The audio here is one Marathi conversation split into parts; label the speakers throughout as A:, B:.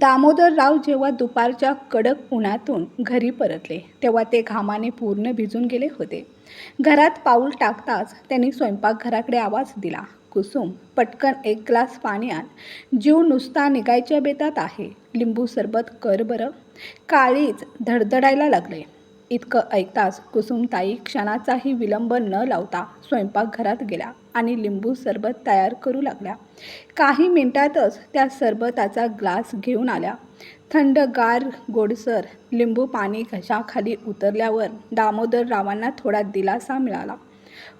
A: दामोदरराव जेव्हा दुपारच्या कडक उन्हातून घरी परतले तेव्हा ते घामाने पूर्ण भिजून गेले होते. घरात पाऊल टाकताच त्यांनी स्वयंपाकघराकडे आवाज दिला. कुसुम पटकन एक ग्लास पाणी आण. जीव नुसता निघायच्या बेतात आहे. लिंबू सरबत कर बरं. काळीच धडधडायला लागले. इतकं ऐकताच कुसुमताई क्षणाचाही विलंब न लावता स्वयंपाकघरात गेल्या आणि लिंबू सरबत तयार करू लागल्या. काही मिनिटातच त्या सरबताचा ग्लास घेऊन आल्या. थंडगार गोडसर लिंबू पाणी घशाखाली उतरल्यावर दामोदररावांना थोडा दिलासा मिळाला.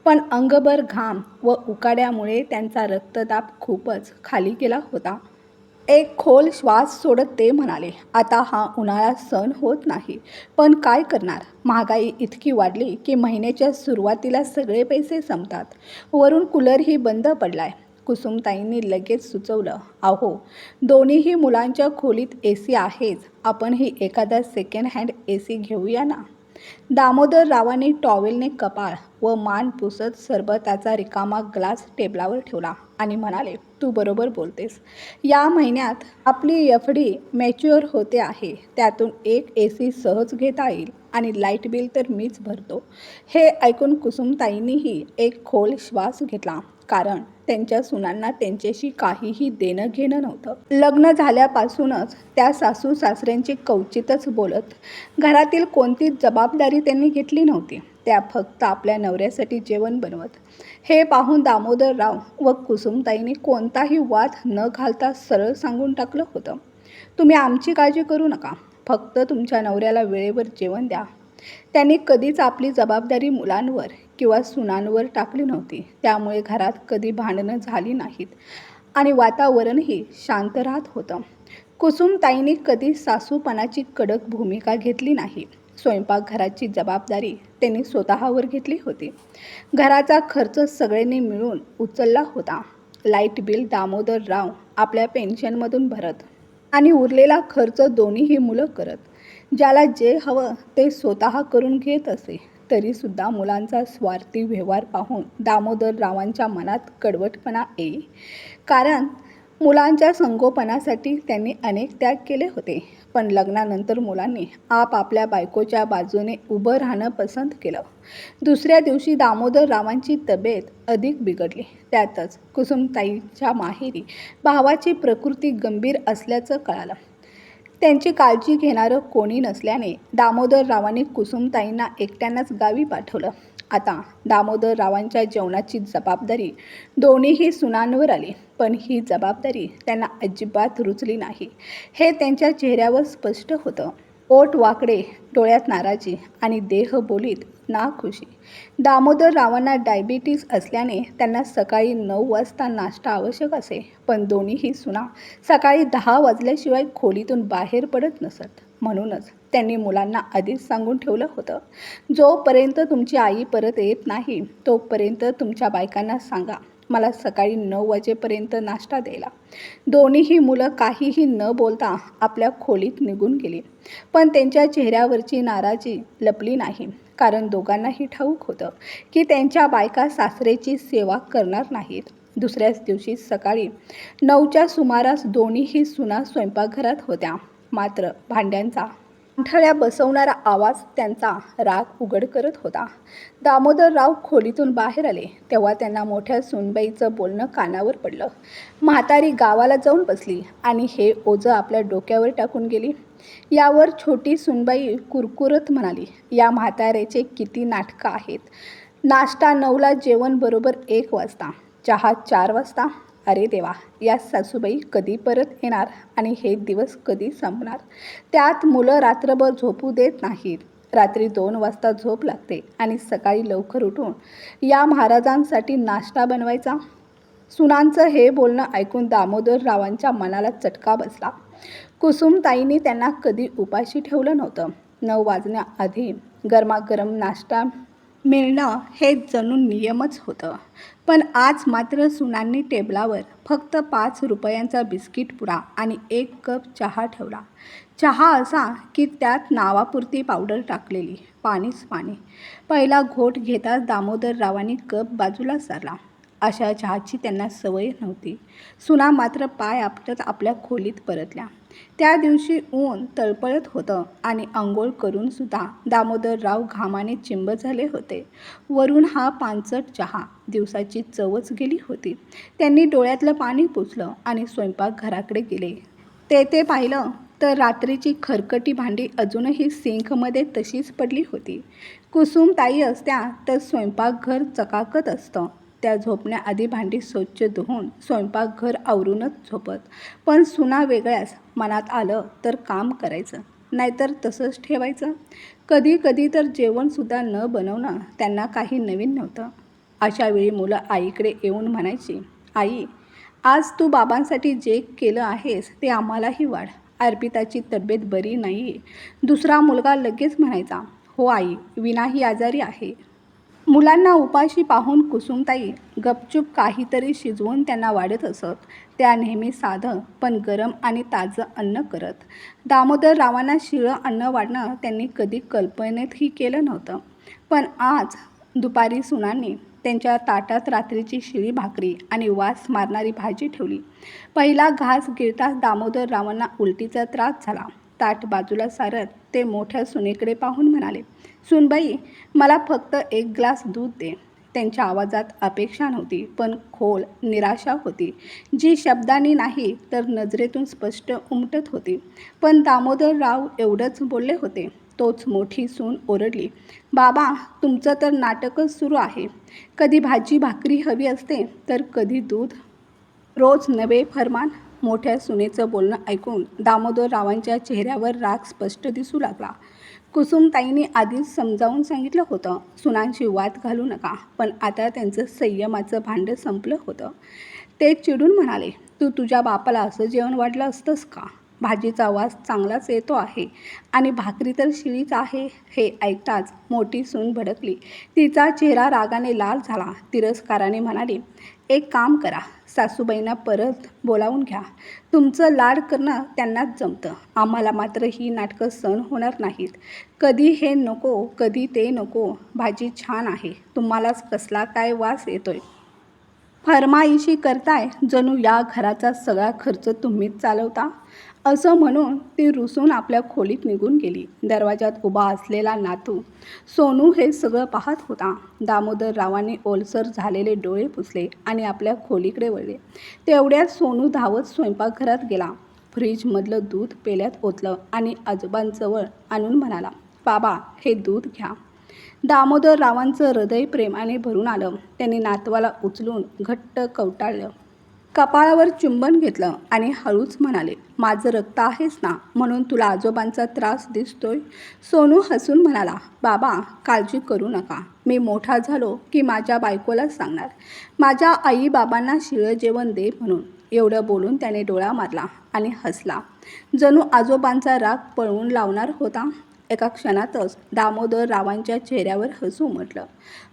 A: पण अंगभर घाम व उकाड्यामुळे त्यांचा रक्तदाब खूपच खाली गेला होता. एक खोल श्वास सोडत ते म्हणाले आता हा उन्हाळा सण होत नाही. पण काय करणार? महागाई इतकी वाढली की महिन्याच्या सुरुवातीला सगळे पैसे संपतात. वरून कूलरही बंद पडलाय. कुसुमताईंनी लगेच सुचवलं अहो दोन्हीही मुलांच्या खोलीत ए सी आहेच. आपणही एखादा सेकंड हँड ए सी घेऊया ना? दामोदररावांनी टॉवेलने कपाळ व मान पुसत सरबताचा रिकामा ग्लास टेबलावर ठेवला. आणि म्हणाले तू बरोबर बोलतेस. या महिन्यात आपली एफ डी मॅच्युअर होते आहे. त्यातून एक ए सी सहज घेता येईल आणि लाइट बिल तर मीच भरतो. हे ऐकून कुसुमताईंनीही एक खोल श्वास घेतला कारण त्यांच्या सुनांना त्यांच्याशी काहीही देणं घेणं नव्हतं. लग्न झाल्यापासूनच त्या सासू सासऱ्यांची कवचितच बोलत घरातील कोणतीच जबाबदारी त्यांनी घेतली नव्हती. त्या फक्त आपल्या नवऱ्यासाठी जेवण बनवत. हे पाहून दामोदरराव व कुसुमताईने कोणताही वाद न घालता सरळ सांगून टाकलं होतं. तुम्ही आमची काळजी करू नका. फक्त तुमच्या नवऱ्याला वेळेवर जेवण द्या. त्यांनी कधीच आपली जबाबदारी मुलांवर किंवा सुनांवर टाकली नव्हती. त्यामुळे घरात कधी भांडणं झाली नाहीत आणि वातावरणही शांत राहत होतं. कुसुमताईंनी कधी सासूपणाची कडक भूमिका घेतली नाही. स्वयंपाकघराची जबाबदारी त्यांनी स्वतःवर घेतली होती. घराचा खर्च सगळ्यांनी मिळून उचलला होता. लाइट बिल दामोदरराव आपल्या पेन्शनमधून भरत आणि उरलेला खर्च दोन्हीही मुलं करत. ज्याला जे हवं ते स्वतः करून घेत असे तरीसुद्धा मुलांचा स्वार्थी व्यवहार पाहून दामोदररावांच्या मनात कडवटपणा येई. कारण मुलांच्या संगोपनासाठी त्यांनी अनेक त्याग केले होते. पण लग्नानंतर मुलांनी आपापल्या बायकोच्या बाजूने उभं राहणं पसंत केलं. दुसऱ्या दिवशी दामोदररावांची तब्येत अधिक बिघडली. त्यातच कुसुमताईच्या माहेरी भावाची प्रकृती गंभीर असल्याचं कळालं. त्यांची काळजी घेणारं कोणी नसल्याने दामोदररावांनी कुसुमताईंना एकट्यानंच गावी पाठवलं. आता दामोदररावांच्या जेवणाची जबाबदारी दोन्हीही सुनांवर आली पण ही जबाबदारी त्यांना अजिबात रुचली नाही. हे त्यांच्या चेहऱ्यावर स्पष्ट होतं. ओट वाकडे डोळ्यात नाराजी आणि देह बोलीत नाखुशी. दामोदररावांना डायबिटीज असल्याने त्यांना सकाळी नऊ वाजता नाश्ता आवश्यक असे पण दोन्हीही सुना सकाळी दहा वाजल्याशिवाय खोलीतून बाहेर पडत नसत. म्हणूनच त्यांनी मुलांना आधीच सांगून ठेवलं होतं. जोपर्यंत तुमची आई परत येत नाही तोपर्यंत तुमच्या बायकांना सांगा मला सकाळी नऊ वाजेपर्यंत नाश्ता द्यायला. दोन्हीही मुलं काहीही न बोलता आपल्या खोलीत निघून गेली. पण त्यांच्या चेहऱ्यावरची नाराजी लपली नाही कारण दोघांनाही ठाऊक होतं की त्यांच्या बायका सासरेची सेवा करणार नाहीत. दुसऱ्याच दिवशी सकाळी नऊच्या सुमारास दोन्हीही सुना स्वयंपाकघरात होत्या. मात्र भांड्यांचा अंठळ्या बसवणारा आवाज त्यांचा राग उघड करत होता. दामोदरराव खोलीतून बाहेर आले तेव्हा त्यांना मोठ्या सुनबाईचं बोलणं कानावर पडलं. म्हातारी गावाला जाऊन बसली आणि हे ओझं आपल्या डोक्यावर टाकून गेली. यावर छोटी सुनबाई कुरकुरत म्हणाली या म्हाताऱ्याचे किती नाटकं आहेत. नाश्ता नऊला जेवण बरोबर एक वाजता चहा चार वाजता. अरे देवा या सासूबाई कधी परत येणार आणि हे दिवस कधी संपणार? त्यात मुलं रात्रभर झोपू देत नाहीत. रात्री दोन वाजता झोप लागते आणि सकाळी लवकर उठून या महाराजांसाठी नाश्ता बनवायचा. सुनांचं हे बोलणं ऐकून दामोदररावांच्या मनाला चटका बसला. कुसुमताईंनी त्यांना कधी उपाशी ठेवलं नव्हतं. नऊ वाजण्याआधी गरमागरम नाश्ता मिळणं हे जणू नियमच होतं. पण आज मात्र सुनांनी टेबलावर फक्त पाच रुपयांचा बिस्किट पुरा आणि एक कप चहा ठेवला. चहा असा की त्यात नावापुरती पावडर टाकलेली पाणीच पाणी. पहिला घोट घेताच दामोदररावांनी कप बाजूला सारला. अशा चहाची त्यांना सवय नव्हती. सुना मात्र पाय आपटत आपल्या खोलीत परतल्या. त्या दिवशी ऊन तळपळत होतं आणि आंघोळ करूनसुद्धा दामोदरराव घामाने चिंब झाले होते. वरून हा पानसट चहा दिवसाची चवच गेली होती. त्यांनी डोळ्यातलं पाणी पुसलं आणि स्वयंपाकघराकडे गेले. ते ते पाहिलं तर रात्रीची खरकटी भांडी अजूनही सिंकमध्ये तशीच पडली होती. कुसुम ताई असत्या तर स्वयंपाकघर चकाकत असतं. त्या झोपण्याआधी भांडी स्वच्छ धुवून स्वयंपाकघर आवरूनच झोपत. पण सुना वेगळ्याच मनात आलं तर काम करायचं नाहीतर तसंच ठेवायचं. कधी कधी तर जेवणसुद्धा न बनवणं त्यांना काही नवीन नव्हतं. अशा वेळी मुलं आईकडे येऊन म्हणायची आई आज तू बाबांसाठी जे केलं आहेस ते आम्हालाही वाढ. अर्पिताची तब्येत बरी नाही दुसरा मुलगा लगेच म्हणायचा हो आई विनाही आजारी आहे. मुलांना उपाशी पाहून कुसुमताई गपचूप काहीतरी शिजवून त्यांना वाढत असत. त्या नेहमी साधं पण गरम आणि ताजं अन्न करत. दामोदर रावांना शिळं अन्न वाढणं त्यांनी कधी कल्पनेतही केलं नव्हतं. पण आज दुपारी सुनांनी त्यांच्या ताटात रात्रीची शिळी भाकरी आणि वास मारणारी भाजी ठेवली. पहिला घास गिळताच दामोदर रावांना उलटीचा त्रास झाला. ताट बाजूला सारत ते मोठ्या सुनेकडे पाहून म्हणाले सुनबाई मला फक्त एक ग्लास दूध दे. त्यांच्या आवाजात अपेक्षा नव्हती पण खोल निराशा होती. जी शब्दांनी नाही तर नजरेतून स्पष्ट उमटत होती. पण दामोदरराव एवढंच बोलले होते. तोच मोठी सून ओरडली बाबा तुमचं तर नाटकच सुरू आहे. कधी भाजी भाकरी हवी असते तर कधी दूध. रोज नवे फरमान. मोठ्या सुनेचं बोलणं ऐकून दामोदररावांच्या चेहऱ्यावर राग स्पष्ट दिसू लागला. कुसुमताईंनी आधीच समजावून सांगितलं होतं. सुनांशी वाद घालू नका. पण आता त्यांचं संयमाचं भांडं संपलं होतं. ते चिडून म्हणाले तू तुझ्या बापाला असं जेवण वाढलं असतंस का? भाजीचा वास चांगलाच येतो आहे. आणि भाकरी तर शिळीच आहे. हे ऐकताच मोठी सून भडकली. तिचा चेहरा रागाने लाल झाला. तिरस्काराने म्हणाली एक काम करा. सासूबाईंना परत बोलावून घ्या. तुमचं लाड करणं त्यांनाच जमतं. आम्हाला मात्र ही नाटकं सण होणार नाहीत. कधी हे नको कधी ते नको. भाजी छान आहे. तुम्हालाच कसला काय वास येतोय? फरमाईशी करताय जणू या घराचा सगळा खर्च तुम्हीच चालवता? असं म्हणून ती रुसून आपल्या खोलीत निघून गेली. दरवाजात उभा असलेला नातू सोनू हे सगळं पाहत होता. दामोदर रावांनी ओलसर झालेले डोळे पुसले आणि आपल्या खोलीकडे वळले. तेवढ्यात सोनू धावत स्वयंपाकघरात गेला. फ्रीजमधलं दूध पेल्यात ओतलं आणि आजोबांजवळ आणून म्हणाला बाबा हे दूध घ्या. दामोदर रावांचं हृदय प्रेमाने भरून आलं. त्यांनी नातवाला उचलून घट्ट कवटाळलं. कपाळावर चुंबन घेतलं आणि हळूच म्हणाले माझं रक्त आहेस ना म्हणून तुला आजोबांचा त्रास दिसतोय. सोनू हसून म्हणाला बाबा काळजी करू नका. मी मोठा झालो की माझ्या बायकोलाच सांगणार. माझ्या आई बाबांना शिळं जेवण दे म्हणून. एवढं बोलून त्याने डोळा मारला आणि हसला. जणू आजोबांचा राग पळवून लावणार होता. एका क्षणातच दामोदर रावांच्या चेहऱ्यावर हसू म्हटलं.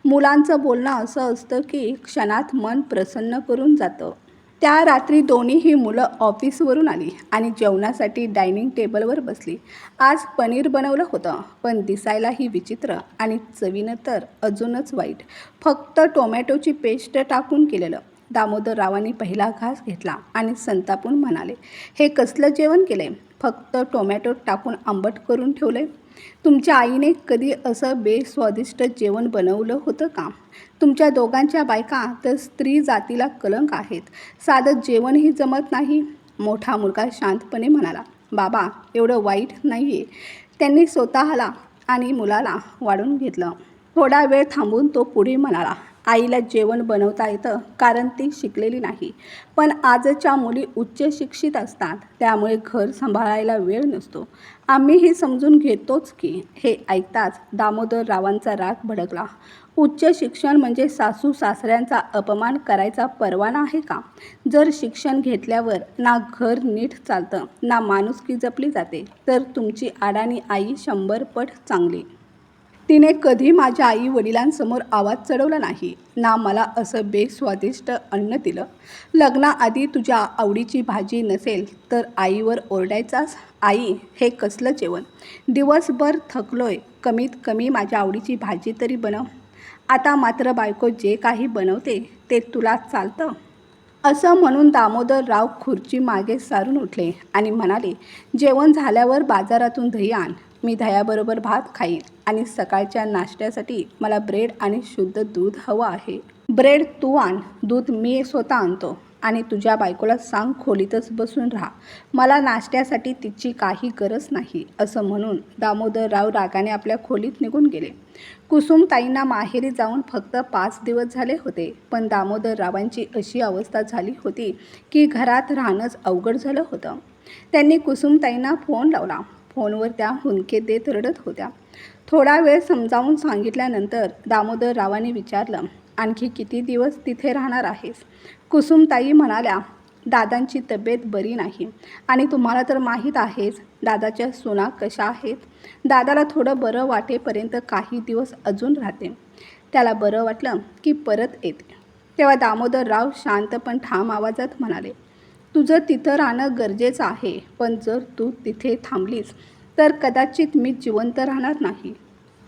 A: मुलांचं बोलणं असं असतं की क्षणात मन प्रसन्न करून जातं. त्या रात्री दोन्हीही मुलं ऑफिसवरून आली आणि जेवणासाठी डायनिंग टेबलवर बसली. आज पनीर बनवलं होतं पण दिसायलाही विचित्र आणि चवीनं तर अजूनच वाईट. फक्त टोमॅटोची पेस्ट टाकून केलेलं. दामोदर रावांनी पहिला घास घेतला आणि संतापून म्हणाले हे कसलं जेवण केलंय? फक्त टोमॅटो टाकून आंबट करून ठेवलंय? तुमच्या आईने कधी असं बेस्वादिष्ट जेवण बनवलं होतं का? तुमच्या दोघांच्या बायका तर स्त्री जातीला कलंक आहेत. साधं जेवणही जमत नाही. मोठा मुलगा शांतपणे म्हणाला बाबा एवढं वाईट नाही आहे त्यांनी स्वतःला आणि मुलाला वाढून घेतलं. थोडा वेळ थांबून तो पुढे म्हणाला आईला जेवण बनवता येतं कारण ती शिकलेली नाही. पण आजच्या मुली उच्च शिक्षित असतात त्यामुळे घर सांभाळायला वेळ नसतो. आम्ही हे समजून घेतोच की हे ऐकताच दामोदर रावांचा राग भडकला. उच्च शिक्षण म्हणजे सासू सासऱ्यांचा अपमान करायचा परवाना आहे का? जर शिक्षण घेतल्यावर ना घर नीट चालतं ना माणुसकी जपली जाते तर तुमची अडाणी आई शंभर पट चांगली. तिने कधी माझ्या आई वडिलांसमोर आवाज चढवला नाही ना मला असं बेस्वादिष्ट अन्न दिलं. लग्नाआधी तुझ्या आवडीची भाजी नसेल तर आईवर ओरडायचाच आई हे कसलं जेवण? दिवसभर थकलोय कमीत कमी माझ्या आवडीची भाजी तरी बनव. आता मात्र बायको जे काही बनवते ते तुला चालतं? असं म्हणून दामोदरराव खुर्ची मागे सारून उठले आणि म्हणाले जेवण झाल्यावर बाजारातून दही आण मी दह्याबरोबर भात खाईन. आणि सकाळच्या नाश्त्यासाठी मला ब्रेड आणि शुद्ध दूध हवं आहे. ब्रेड तू आण. दूध मी स्वतः आणतो. आणि तुझ्या बायकोला सांग खोलीतच बसून राहा. मला नाश्त्यासाठी तिची काही गरज नाही असं म्हणून दामोदरराव रागाने आपल्या खोलीत निघून गेले. कुसुमताईंना माहेरी जाऊन फक्त पाच दिवस झाले होते पण दामोदररावांची अशी अवस्था झाली होती की घरात राहणंच अवघड झालं होतं. त्यांनी कुसुमताईंना फोन लावला. फोनवर त्या हुंदके देत रडत होत्या. थोडा वेळ समजावून सांगितल्यानंतर दामोदररावांनी विचारलं आणखी किती दिवस तिथे राहणार आहेस? कुसुमताई म्हणाल्या दादांची तब्येत बरी नाही आणि तुम्हाला तर माहीत आहेच दादाच्या सुना कशा आहेत. दादाला थोडं बरं वाटेपर्यंत काही दिवस अजून राहते. त्याला बरं वाटलं की परत येते. तेव्हा दामोदरराव शांत पण ठाम आवाजात म्हणाले तुझं तिथं राहणं गरजेचं आहे पण जर तू तिथे थांबलीस तर कदाचित मी जिवंत राहणार नाही.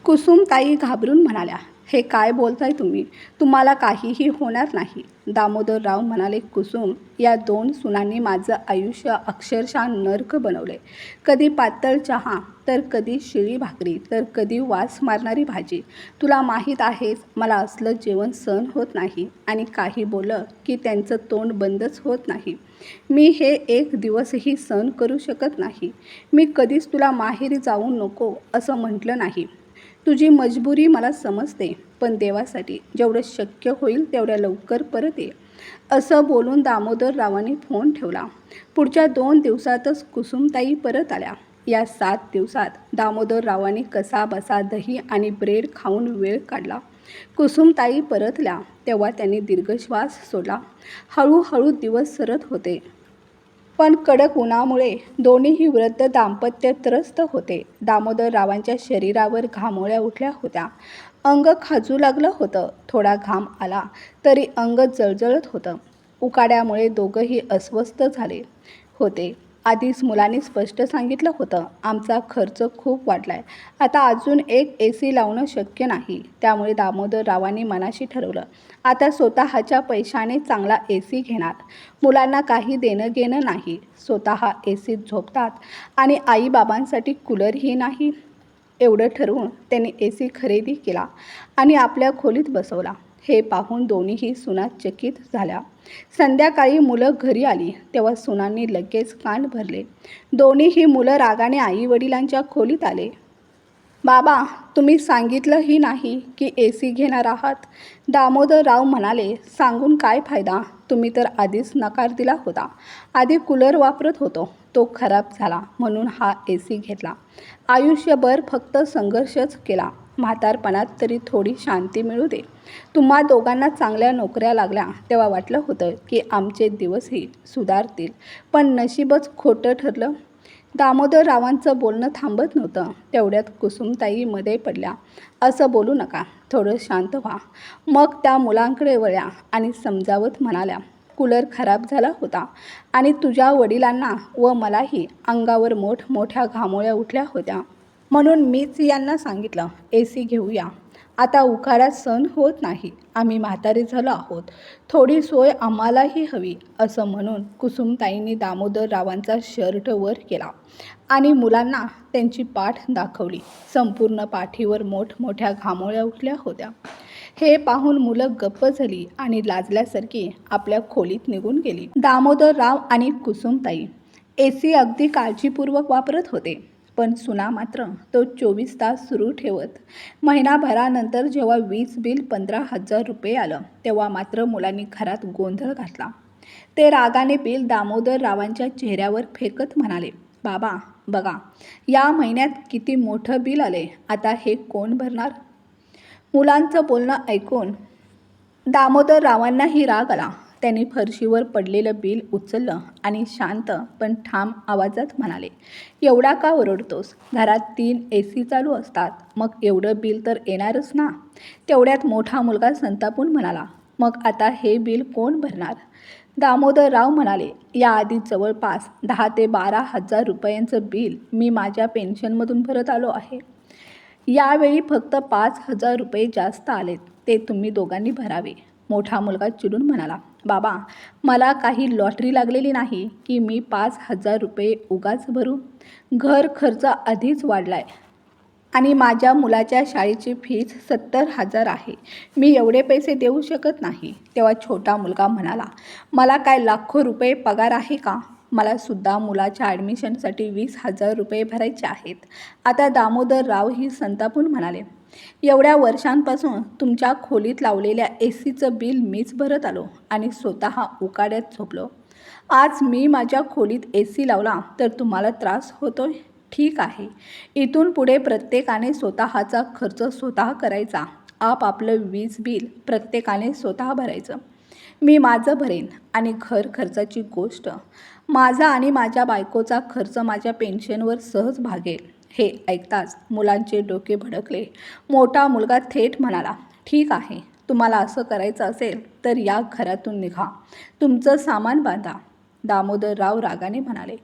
A: कुसुमताई घाबरून म्हणाल्या हे काय बोलताय तुम्ही? तुम्हाला काहीही होणार नाही. दामोदरराव म्हणाले कुसुम या दोन सुनांनी माझं आयुष्य अक्षरशः नर्क बनवले. कधी पातळ चहा तर कधी शिळी भाकरी तर कधी वास मारणारी भाजी. तुला माहीत आहेच मला असलं जेवण सहन होत नाही आणि काही बोललं की त्यांचं तोंड बंदच होत नाही. मी हे एक दिवसही सहन करू शकत नाही. मी कधीच तुला माहेरी जाऊ नको असं म्हटलं नाही. तुझी मजबुरी मला समजते पण देवासाठी जेवढं शक्य होईल तेवढ्या लवकर परत ये. असं बोलून दामोदररावांनी फोन ठेवला. पुढच्या दोन दिवसातच कुसुमताई परत आल्या. या सात दिवसात दामोदररावांनी कसा बसा दही आणि ब्रेड खाऊन वेळ काढला. कुसुमताई परतल्या तेव्हा त्यांनी दीर्घश्वास सोडला. हळूहळू दिवस सरत होते. पण कडक उन्हामुळे दोन्हीही वृद्ध दाम्पत्य त्रस्त होते. दामोदररावांच्या शरीरावर घामोळ्या उठल्या होत्या. अंग खाजू लागलं होतं. थोडा घाम आला तरी अंग जळजळत होतं. उकाड्यामुळे दोघंही अस्वस्थ झाले होते. आधीच मुलांनी स्पष्ट सांगितलं होतं. आमचा खर्च खूप वाढला आहे आता अजून एक ए सी लावणं शक्य नाही. त्यामुळे दामोदररावांनी मनाशी ठरवलं. आता स्वतःच्या पैशाने चांगला ए सी घेणार. मुलांना काही देणं घेणं नाही. स्वतः ए सीत झोपतात. आणि आईबाबांसाठी कूलरही नाही. एवढं ठरवून त्यांनी ए सी खरेदी केला आणि आपल्या खोलीत बसवला. हे पाहून दोन्हीही सुना चकित झाल्या. संध्याकाळी मुलं घरी आली तेव्हा सुनांनी लगेच कान भरले. दोन्हीही मुलं रागाने आई वडिलांच्या खोलीत आले. बाबा तुम्ही सांगितलंही नाही की ए सी घेणार आहात. दामोदरराव म्हणाले सांगून काय फायदा? तुम्ही तर आधीच नकार दिला होता. आधी कूलर वापरत होतो. तो खराब झाला म्हणून हा ए सी घेतला. आयुष्यभर फक्त संघर्षच केला. म्हातारपणात तरी थोडी शांती मिळू दे. तुम्हा दोघांना चांगल्या नोकऱ्या लागल्या तेव्हा वाटलं होतं की आमचे दिवसही सुधारतील. पण नशीबच खोटं ठरलं. दामोदररावांचं बोलणं थांबत नव्हतं. तेवढ्यात कुसुमताई मध्ये पडल्या. असं बोलू नका. थोडं शांत व्हा. मग त्या मुलांकडे वळ्या आणि समजावत म्हणाल्या कूलर खराब झाला होता आणि तुझ्या वडिलांना व मलाही अंगावर मोठमोठ्या घामोळ्या उठल्या होत्या. म्हणून मीच यांना सांगितलं ए सी घेऊया. आता उकाडा सण होत नाही. आम्ही म्हातारे झालो आहोत. थोडी सोय आम्हालाही हवी असं म्हणून कुसुमताईंनी दामोदररावांचा शर्ट वर केला आणि मुलांना त्यांची पाठ दाखवली. संपूर्ण पाठीवर मोठमोठ्या घामोळ्या उठल्या होत्या. हे पाहून मुलं गप्प झाली आणि लाजल्यासारखी आपल्या खोलीत निघून गेली. दामोदरराव आणि कुसुमताई ए सी अगदी काळजीपूर्वक वापरत होते. पण सुना मात्र तो चोवीस तास सुरू ठेवत. महिनाभरानंतर जेव्हा वीज बिल पंधरा हजार रुपये आलं तेव्हा मात्र मुलांनी घरात गोंधळ घातला. ते रागाने बिल दामोदर रावांच्या चेहऱ्यावर फेकत म्हणाले बाबा बघा या महिन्यात किती मोठं बिल आले आता हे कोण भरणार? मुलांचं बोलणं ऐकून दामोदर रावांनाही राग आला. त्यांनी फरशीवर पडलेलं बिल उचललं आणि शांत पण ठाम आवाजात म्हणाले एवढा का ओरडतोस? घरात तीन ए सी चालू असतात. मग एवढं बिल तर येणारच ना? तेवढ्यात मोठा मुलगा संतापून म्हणाला मग आता हे बिल कोण भरणार? दामोदरराव म्हणाले याआधी जवळपास दहा ते बारा हजार रुपयांचं बिल मी माझ्या पेन्शनमधून भरत आलो आहे. यावेळी फक्त पाच हजार रुपये जास्त आलेत. ते तुम्ही दोघांनी भरावे. मोठा मुलगा चिडून म्हणाला बाबा मला काही लॉटरी लागलेली नाही की मी पाच हजार रुपये उगाच भरू? घर खर्च आधीच वाढला आहे आणि माझ्या मुलाच्या शाळेची फीज सत्तर हजार आहे. मी एवढे पैसे देऊ शकत नाही. तेव्हा छोटा मुलगा म्हणाला मला काय लाखो रुपये पगार आहे का? मला सुद्धा मुलाच्या ॲडमिशनसाठी वीस हजार रुपये भरायचे आहेत. आता दामोदर राव ही संतापून म्हणाले एवढ्या वर्षांपासून तुमच्या खोलीत लावलेल्या ए सीचं बिल मीच भरत आलो आणि स्वतः उकाड्यात झोपलो. आज मी माझ्या खोलीत ए सी लावला तर तुम्हाला त्रास होतोय? ठीक आहे. इथून पुढे प्रत्येकाने स्वतःचा खर्च स्वतः करायचा. आपापलं वीज बिल प्रत्येकाने स्वतः भरायचं. मी माझं भरेन आणि घर खर्चाची गोष्ट. माझा आणि माझ्या बायकोचा खर्च माझ्या पेन्शनवर सहज भागेल. हे ऐकताच मुलांचे डोके भडकले. मोठा मुलगा थेट म्हणाला ठीक आहे तुम्हाला असं करायचं असेल तर या घरातून निघा. तुमचं सामान बांधा. दामोदरराव रागाने म्हणाले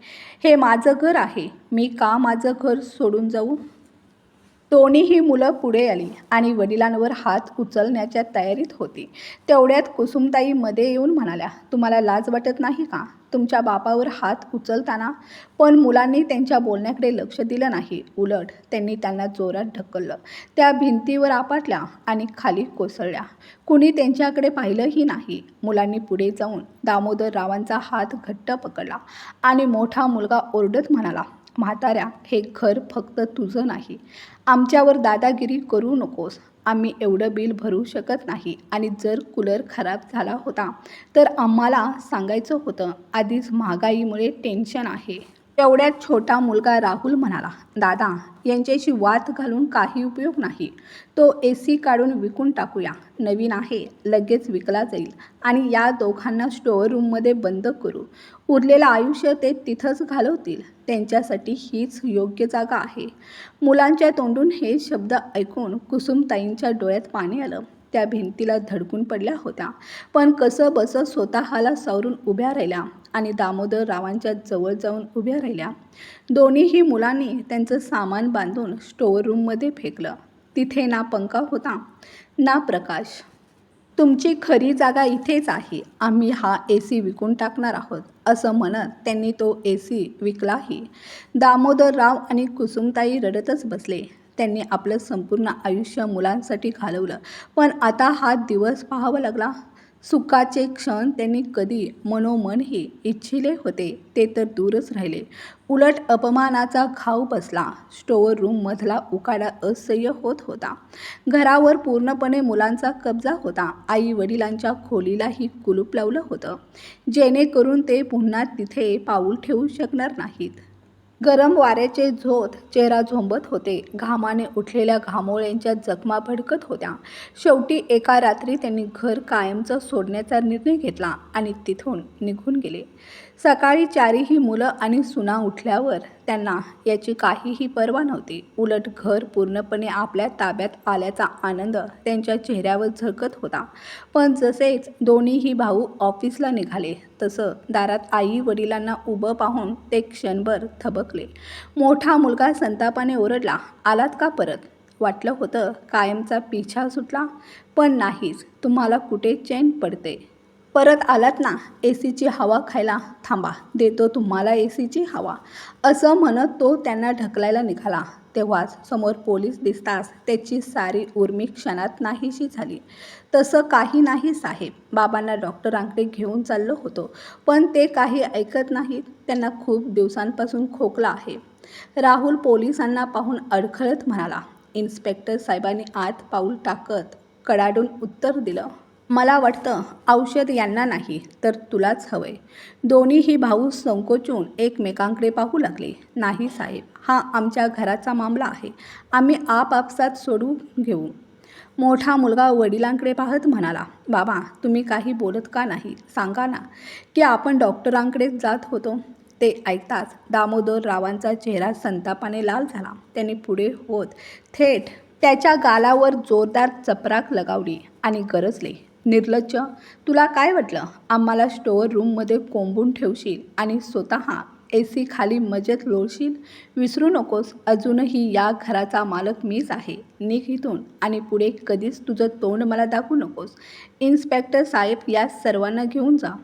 A: हे माझं घर आहे. मी का माझं घर सोडून जाऊ? दोन्हीही मुलं पुढे आली आणि वडिलांवर हात उचलण्याच्या तयारीत होती. तेवढ्यात कुसुमताई मध्ये येऊन म्हणाल्या तुम्हाला लाज वाटत नाही का? तुमच्या बापावर हात उचलताना पण मुलांनी त्यांच्या बोलण्याकडे लक्ष दिलं नाही. उलट त्यांनी त्यांना जोरात ढकललं. त्या भिंतीवर आपटल्या आणि खाली कोसळल्या. कुणी त्यांच्याकडे पाहिलंही नाही. मुलांनी पुढे जाऊन दामोदर रावांचा हात घट्ट पकडला आणि मोठा मुलगा ओरडत म्हणाला म्हाताऱ्या हे घर फक्त तुझं नाही. आमच्यावर दादागिरी करू नकोस. आम्ही एवढं बिल भरू शकत नाही. आणि जर कूलर खराब झाला होता तर आम्हाला सांगायचं होतं आधीच महागाईमुळे टेन्शन आहे. तेवढ्यात छोटा मुलगा राहुल म्हणाला दादा यांच्याशी वाद घालून काही उपयोग नाही. तो ए सी काढून विकून टाकूया. नवीन आहे लगेच विकला जाईल. आणि या दोघांना स्टोअर रूममध्ये बंद करू. उरलेलं आयुष्य ते तिथंच घालवतील. त्यांच्यासाठी हीच योग्य जागा आहे. मुलांच्या तोंडून हे शब्द ऐकून कुसुमताईंच्या डोळ्यात पाणी आलं. त्या भिंतीला धडकून पडल्या होत्या. पण कसं बसं स्वतःला सावरून उभ्या राहिल्या आणि दामोदर रावांच्या जवळ जाऊन उभ्या राहिल्या. दोन्हीही मुलांनी त्यांचं सामान बांधून स्टोअर रूममध्ये फेकलं. तिथे ना पंखा होता ना प्रकाश. तुमची खरी जागा इथेच आहे. आम्ही हा ए सी विकून टाकणार आहोत असं म्हणत त्यांनी तो ए सी विकलाही. दामोदर राव आणि कुसुमताई रडतच बसले. त्यांनी आपलं संपूर्ण आयुष्य मुलांसाठी घालवलं. पण आता हा दिवस पाहावा लागला. सुखाचे क्षण त्यांनी कधी मनोमनही इच्छिले होते ते तर दूरच राहिले. उलट अपमानाचा घाव बसला. स्टोअर रूममधला उकाडा असह्य होत होता. घरावर पूर्णपणे मुलांचा कब्जा होता. आई वडिलांच्या खोलीलाही कुलूप लावलं होतं. जेणेकरून ते पुन्हा तिथे पाऊल ठेवू शकणार नाहीत. गरम वाऱ्याचे झोत चेहरा झोंबत होते. घामाने उठलेल्या घामोळ्यांच्या जखमा भडकत होत्या. शेवटी एका रात्री त्यांनी घर कायमचं सोडण्याचा निर्णय घेतला आणि तिथून निघून गेले. सकाळी चारीही मुलं आणि सुना उठल्यावर त्यांना याची काहीही पर्वा नव्हती. उलट घर पूर्णपणे आपल्या ताब्यात आल्याचा आनंद त्यांच्या चेहऱ्यावर झळकत होता. पण जसेच दोन्हीही भाऊ ऑफिसला निघाले तसं दारात आई वडिलांना उभं पाहून ते क्षणभर थबकले. मोठा मुलगा संतापाने ओरडला आलात का परत? वाटलं होतं कायमचा पिछा सुटला. पण नाहीच तुम्हाला कुठे चैन पडते? परत आलात ना ए सीची हवा खायला थांबा देतो तुम्हाला ए सीची हवा. असं म्हणत तो त्यांना ढकलायला निघाला. तेव्हाच समोर पोलीस दिसताच त्याची सारी उर्मी क्षणात नाहीशी झाली. तसं काही नाही साहेब बाबांना डॉक्टरांकडे घेऊन चाललो होतो पण ते काही ऐकत नाहीत त्यांना खूप दिवसांपासून खोकला आहे. राहुल पोलिसांना पाहून अडखळत म्हणाला इन्स्पेक्टर साहेबांनी आत पाऊल टाकत कडाडून उत्तर दिलं. मला वाटतं औषध यांना नाही तर तुलाच हवंय दोन्हीही भाऊ संकोचून एकमेकांकडे पाहू लागले. नाही साहेब हा आमच्या घराचा मामला आहे. आम्ही आपापसात सोडून घेऊ. मोठा मुलगा वडिलांकडे पाहत म्हणाला बाबा तुम्ही काही बोलत का नाही? सांगा ना की आपण डॉक्टरांकडे जात होतो ते ऐकताच दामोदर रावांचा चेहरा संतापाने लाल झाला. त्याने पुढे होत थेट त्याच्या गालावर जोरदार चपराक लगावली आणि गरजले. निर्लज्ज. तुला काय वाटलं? आम्हाला स्टोअर रूममध्ये कोंबून ठेवशील आणि स्वतः ए सी खाली मजेत लोळशील? विसरू नकोस अजूनही या घराचा मालक मीच आहे. निघ इथून आणि पुढे कधीच तुझं तोंड मला दाखवू नकोस. इन्स्पेक्टर साहेब या सर्वांना घेऊन जा.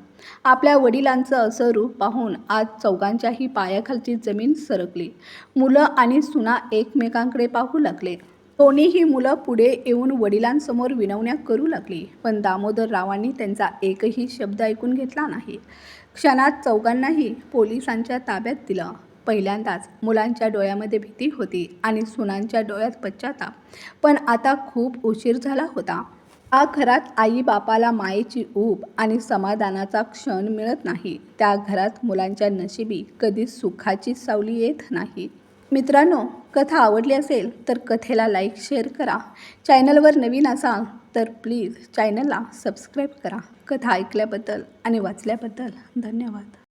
A: आपल्या वडिलांचं असं रूप पाहून आज चौघांच्याही पायाखालची जमीन सरकली. मुलं आणि सुना एकमेकांकडे पाहू लागले. दोन्हीही मुलं पुढे येऊन वडिलांसमोर विनवण्या करू लागली. पण दामोदर रावांनी त्यांचा एकही शब्द ऐकून घेतला नाही. क्षणात चौघांनाही पोलिसांच्या ताब्यात दिलं. पहिल्यांदाच मुलांच्या डोळ्यामध्ये भीती होती आणि सुनांच्या डोळ्यात पश्चाताप. पण आता खूप उशीर झाला होता. हा घरात आई बापाला मायेची ऊब आणि समाधानाचा क्षण मिळत नाही. त्या घरात मुलांच्या नशिबी कधीच सुखाची सावली येत नाही. मित्रांनो कथा आवडली असेल तर कथेला लाईक शेअर करा. चॅनलवर नवीन असाल तर प्लीज चॅनलला सबस्क्राईब करा. कथा ऐकल्याबद्दल आणि वाचल्याबद्दल धन्यवाद.